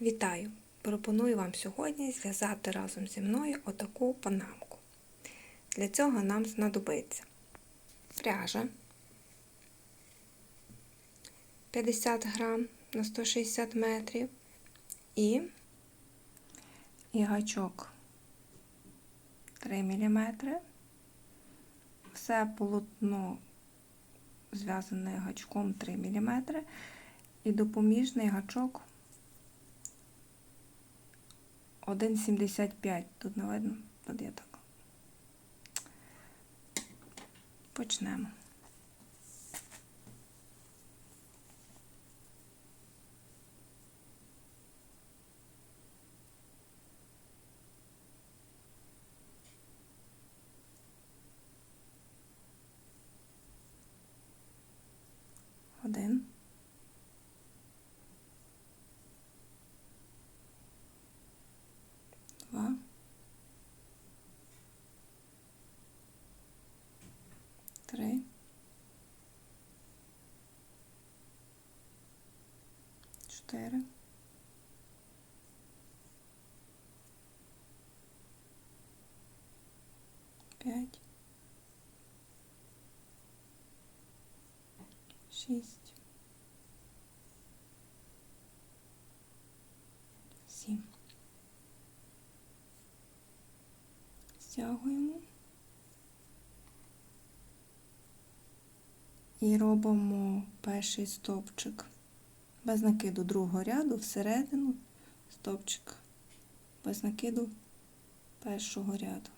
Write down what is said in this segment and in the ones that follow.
Вітаю! Пропоную вам сьогодні зв'язати разом зі мною отаку панамку. Для цього нам знадобиться пряжа 50 грам на 160 метрів і, і гачок 3 мм. Все полотно зв'язане гачком 3 мм і допоміжний гачок 1,75. Тут не видно, тут я так. Почнемо. 4. П'ять. Шість. Сім. Стягуємо. І робимо перший стовпчик без накиду другого ряду всередину стовпчик без накиду першого ряду.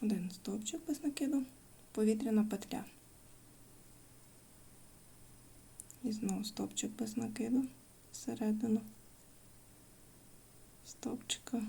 Один стовпчик без накиду, повітряна петля. І знову стовпчик без накиду всередину, стовпчика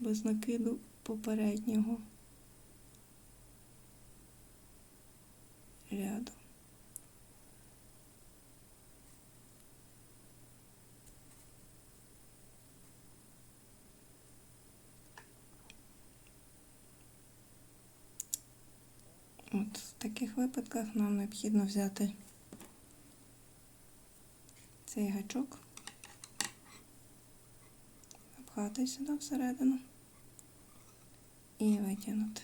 без накиду попереднього ряду. От в таких випадках нам необхідно взяти цей гачок, запхати сюди всередину і витягнути.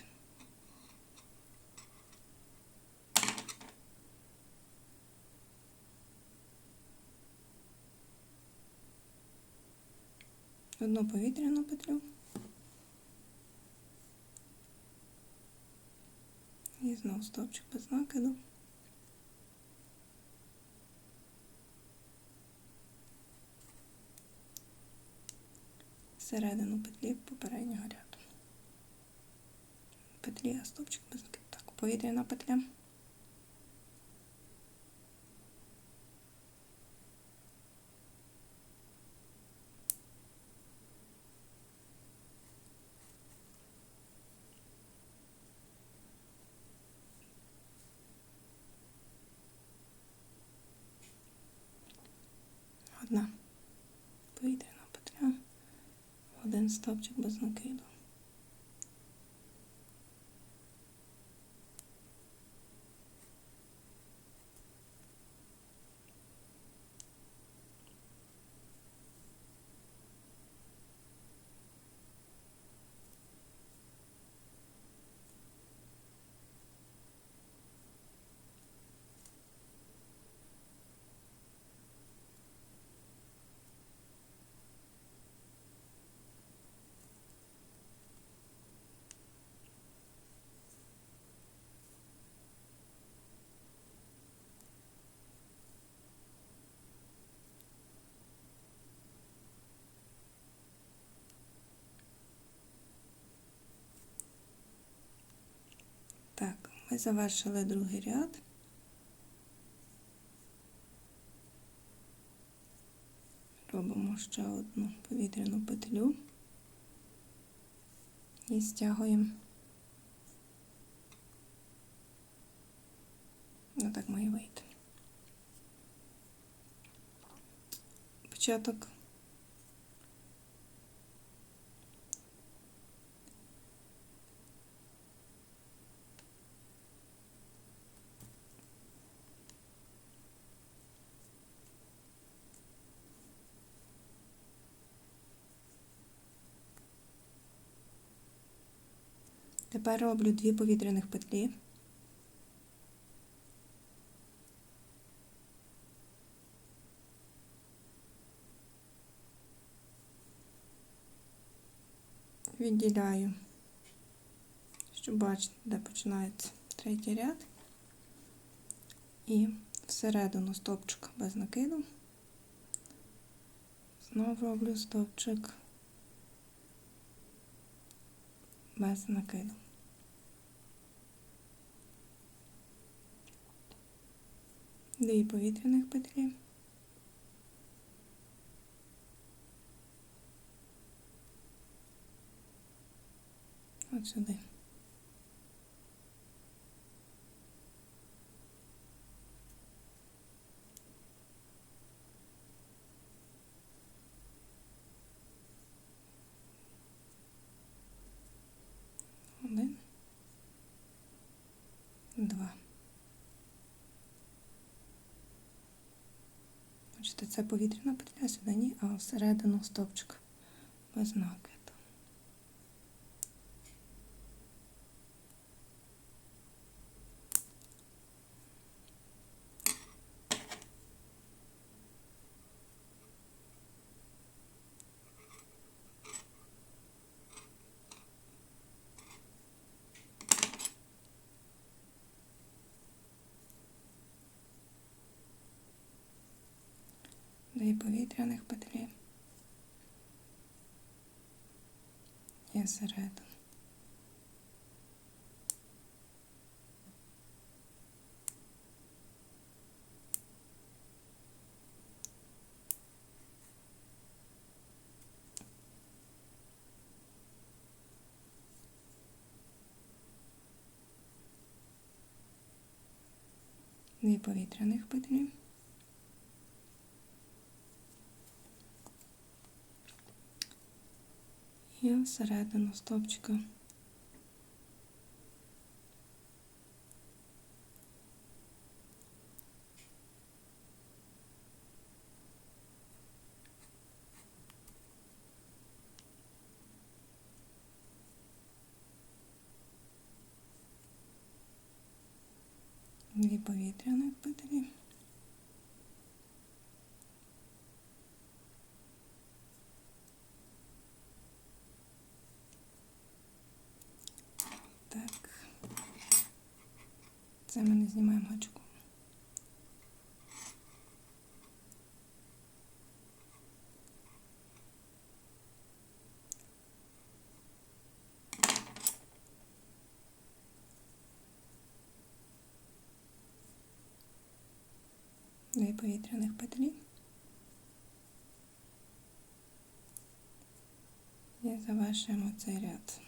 Одну повітряну петлю. І знову стовпчик без накиду. Середину петлі попереднього ряду. Петлі, а стовпчик без накиду. Так, повітряна петля. Одна повітряна петля, один стовпчик без накиду. Так, ми завершили другий ряд. Робимо ще одну повітряну петлю і стягуємо. Ну так має вийти. початок. Тепер роблю дві повітряних петлі. Відділяю, щоб бачити, де починається третій ряд. І всередину стовпчика без накиду. Знову роблю стовпчик без накиду. Дві повітряних петлі. От сюди. Один. Два. Бачите, це повітряна петля сюди ні, а всередину стовпчик без накиду. Дві повітряних петлі. І всередину. Дві повітряних петлі. І всередину стовпчика. Дві повітряних петлі. Це ми не знімаємо гачку. Дві повітряних петлі. І завершуємо цей ряд.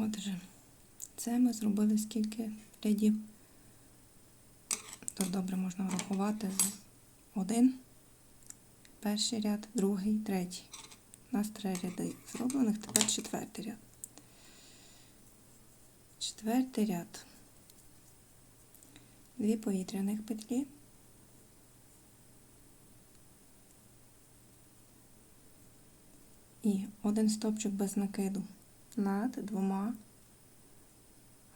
Отже, це ми зробили скільки рядів. Тут добре можна врахувати один, перший ряд, другий, третій. У нас три ряди зроблених, тепер четвертий ряд. Четвертий ряд. Дві повітряних петлі. І один стопчик без накиду над двома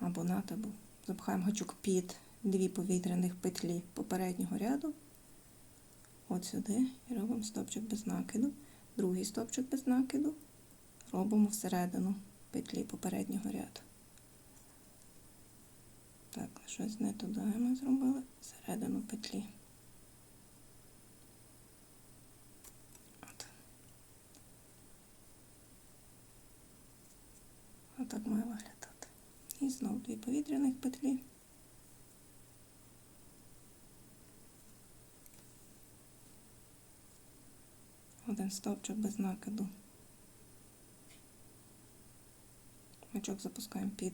або над, або запхаємо гачок під дві повітряних петлі попереднього ряду. От сюди і робимо стопчик без накиду. Другий стопчик без накиду. Робимо всередину петлі попереднього ряду. Так, щось не туди ми зробили всередину петлі. От. Отак має виглядати знов дві повітряних петлі. Один стовпчик без накиду. Мачок запускаємо під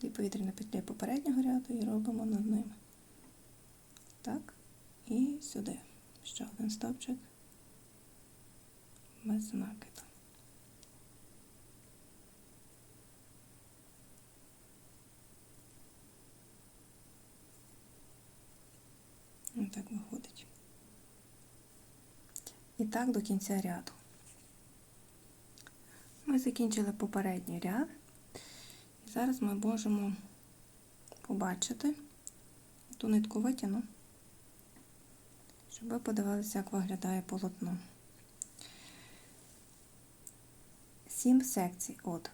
дві повітряні петлі попереднього ряду і робимо над ними. Так, і сюди. Ще один стовпчик без накиду. Ось так виходить. І так до кінця ряду. Ми закінчили попередній ряд. І зараз ми можемо побачити ту нитку витягну, щоб ви подивилися, як виглядає полотно. Сім секцій от.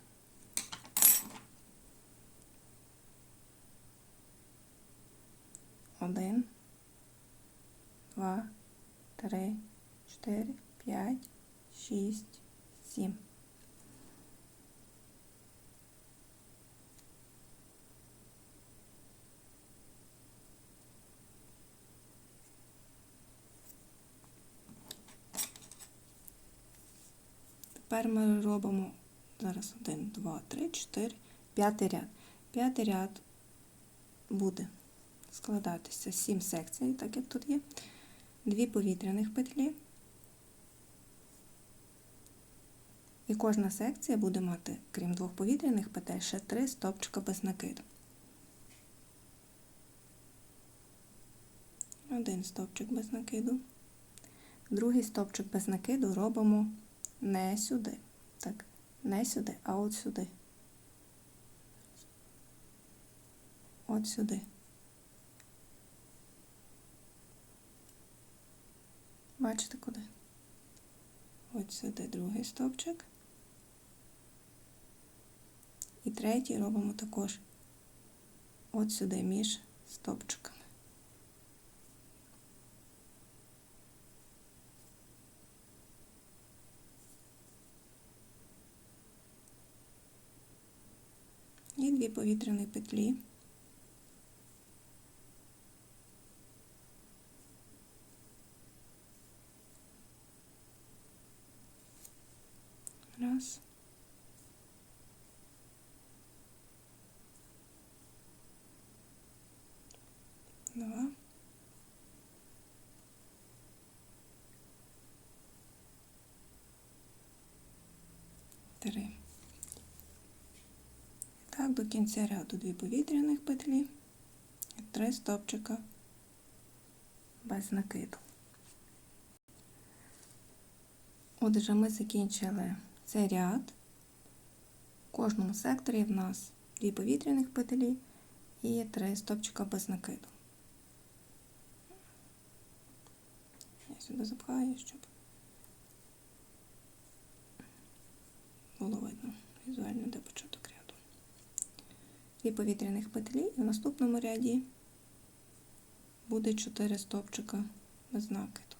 Один, два, три, чотири, п'ять, шість, сім. Тепер ми робимо зараз 1, 2, 3, 4, п'ятий ряд. П'ятий ряд буде складатися 7 секцій, так як тут є, дві повітряних петлі. І кожна секція буде мати, крім двох повітряних петель, ще три стовпчика без накиду. Один стовпчик без накиду. Другий стовпчик без накиду робимо не сюди. Так, не сюди, а от сюди. От сюди. Бачите куди? От сюди другий стовпчик. І третій робимо також от сюди між стовпчиками. І дві повітряні петлі. Раз. Два. Три. Так, до кінця ряду дві повітряних петлі і три стопчика без накиду. Отже, ми закінчили цей ряд. В кожному секторі в нас дві повітряних петлі і три стопчика без накиду. Я сюди запхаю, щоб було видно візуально, де початок ряду. Дві повітряних петлі і в наступному ряді буде 4 стовпчика без накиду.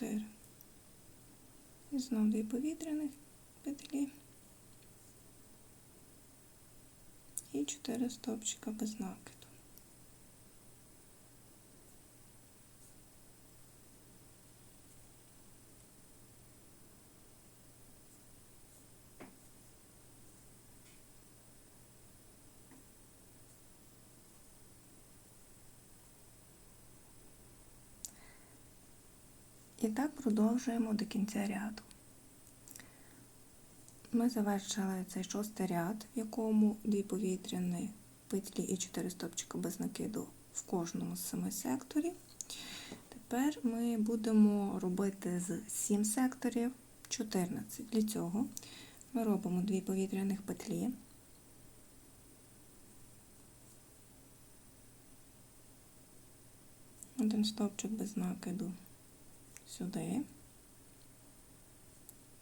4. І знов дві повітряних петлі. І 4 стовпчика без накиду. І так продовжуємо до кінця ряду. Ми завершили цей шостий ряд, в якому дві повітряні петлі і 4 стопчика без накиду в кожному з семи секторів. Тепер ми будемо робити з 7 секторів 14. Для цього ми робимо дві повітряних петлі. Один стовпчик без накиду сюди,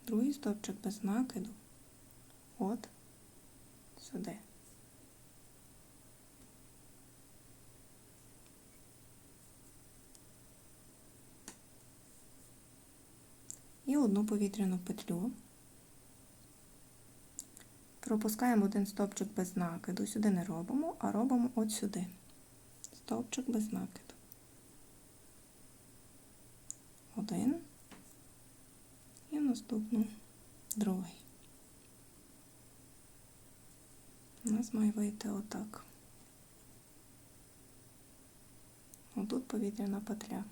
другий стовпчик без накиду. От сюди. І одну повітряну петлю. Пропускаємо один стовпчик без накиду. Сюди не робимо, а робимо от сюди. Стовпчик без накиду. Один. І наступну другий. У нас має вийти отак. Отут повітряна петля.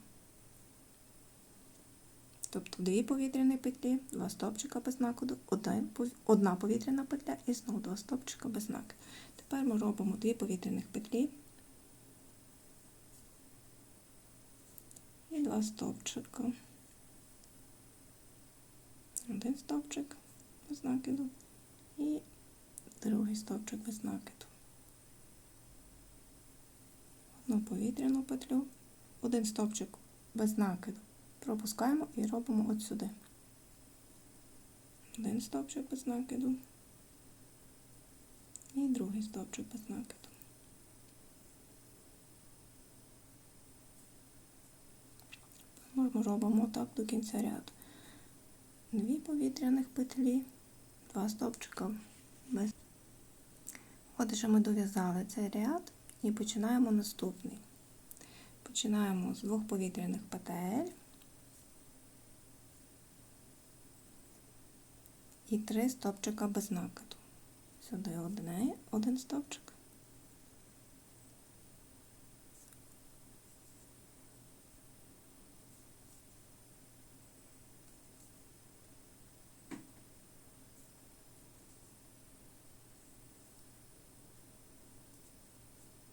Тобто дві повітряні петлі, два стовпчика без один, одна повітряна петля і знову два стовпчика без накиду. Тепер ми робимо дві повітряних петлі два стовпчика. Один стовпчик без накиду і другий стовпчик без накиду. Одну повітряну петлю, один стовпчик без накиду. Пропускаємо і робимо от сюди. Один стовпчик без накиду і другий стовпчик без накиду. Ми робимо так до кінця ряду. Дві повітряних петлі, два стовпчика без. Отже, ми дов'язали цей ряд і починаємо наступний. Починаємо з двох повітряних петель. і три стовпчика без накиду. Сюди одне, один стовпчик.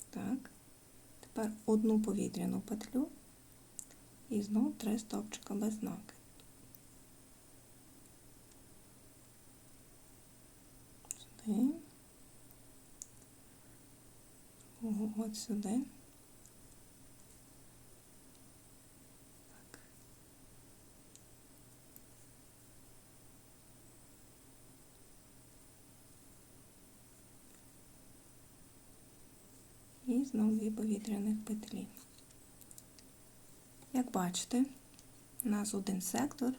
Так, тепер одну повітряну петлю і знову три стовпчика без накиду. сюди, от сюди. Так. І дві повітряних петлі. Як бачите, у нас один сектор,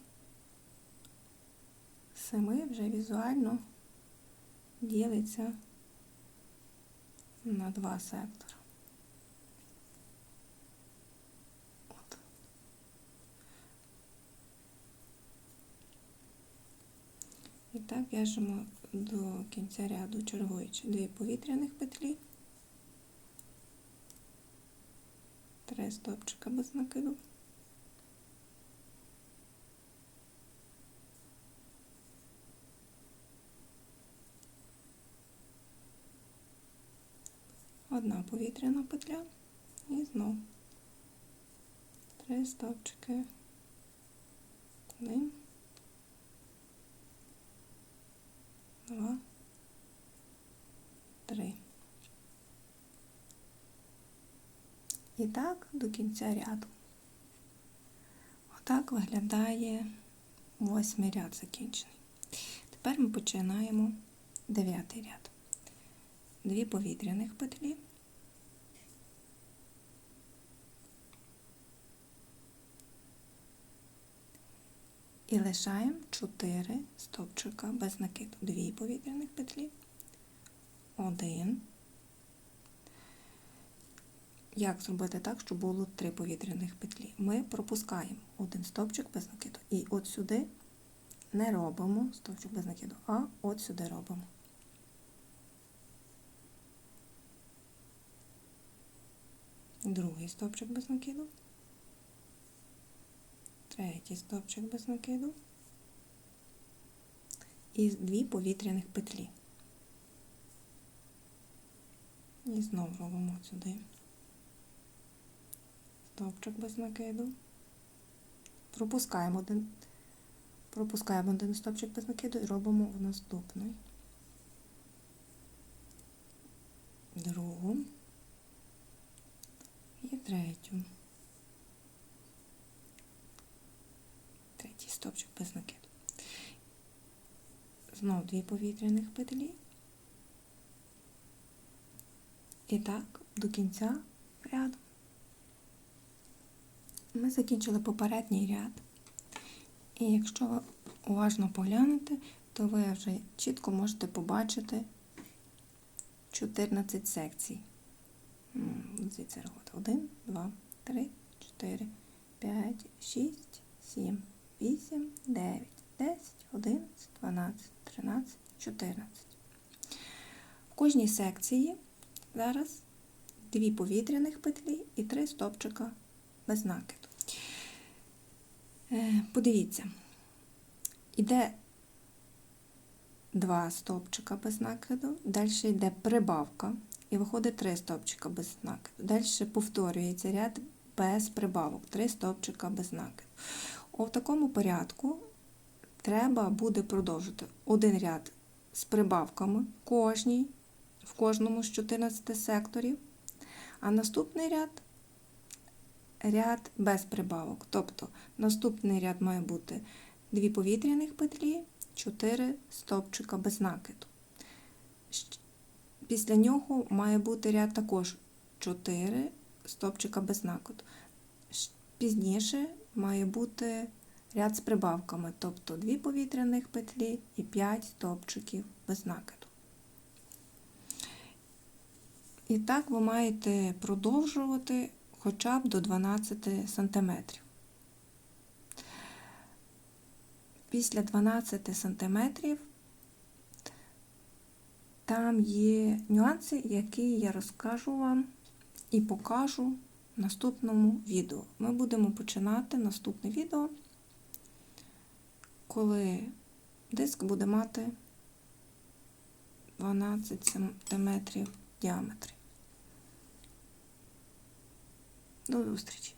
семи вже візуально ділиться на два сектори. От. І так в'яжемо до кінця ряду чергуючи дві повітряних петлі, три стопчика без накиду. одна повітряна петля і знов три стовпчики. Один, два, три. І так до кінця ряду. Отак виглядає восьмий ряд закінчений. Тепер ми починаємо дев'ятий ряд. Дві повітряних петлі. І лишаємо 4 стовпчика без накиду. Дві повітряних петлі. Один. Як зробити так, щоб було три повітряних петлі? Ми пропускаємо один стовпчик без накиду. І от сюди не робимо стовпчик без накиду, а от сюди робимо. Другий стовпчик без накиду третій стовпчик без накиду і дві повітряних петлі. І знову робимо сюди стовпчик без накиду. Пропускаємо один, пропускаємо один стовпчик без накиду і робимо в наступний. Другу і третю. Третій стовпчик без накиду. знов дві повітряних петлі. І так, до кінця ряду. Ми закінчили попередній ряд. І якщо ви уважно поглянете, то ви вже чітко можете побачити 14 секцій. Звідси рахувати. 1, 2, 3, 4, 5, 6, 7, 8, 9, 10, 11, 12, 13, 14. В кожній секції зараз дві повітряних петлі і три стопчика без накиду. Е, Подивіться, іде два стовпчика без накиду, далі йде прибавка і виходить три стовпчика без накиду. Далі повторюється ряд без прибавок, три стовпчика без накиду. У такому порядку треба буде продовжити один ряд з прибавками кожній, в кожному з 14 секторів, а наступний ряд ряд без прибавок. Тобто наступний ряд має бути дві повітряних петлі, 4 стовпчика без накиду. Після нього має бути ряд також 4 стовпчика без накиду. Пізніше має бути ряд з прибавками, тобто 2 повітряних петлі і 5 стовпчиків без накиду. І так ви маєте продовжувати хоча б до 12 см. Після 12 см там є нюанси, які я розкажу вам і покажу в наступному відео. Ми будемо починати наступне відео, коли диск буде мати 12 см діаметрі. До зустрічі!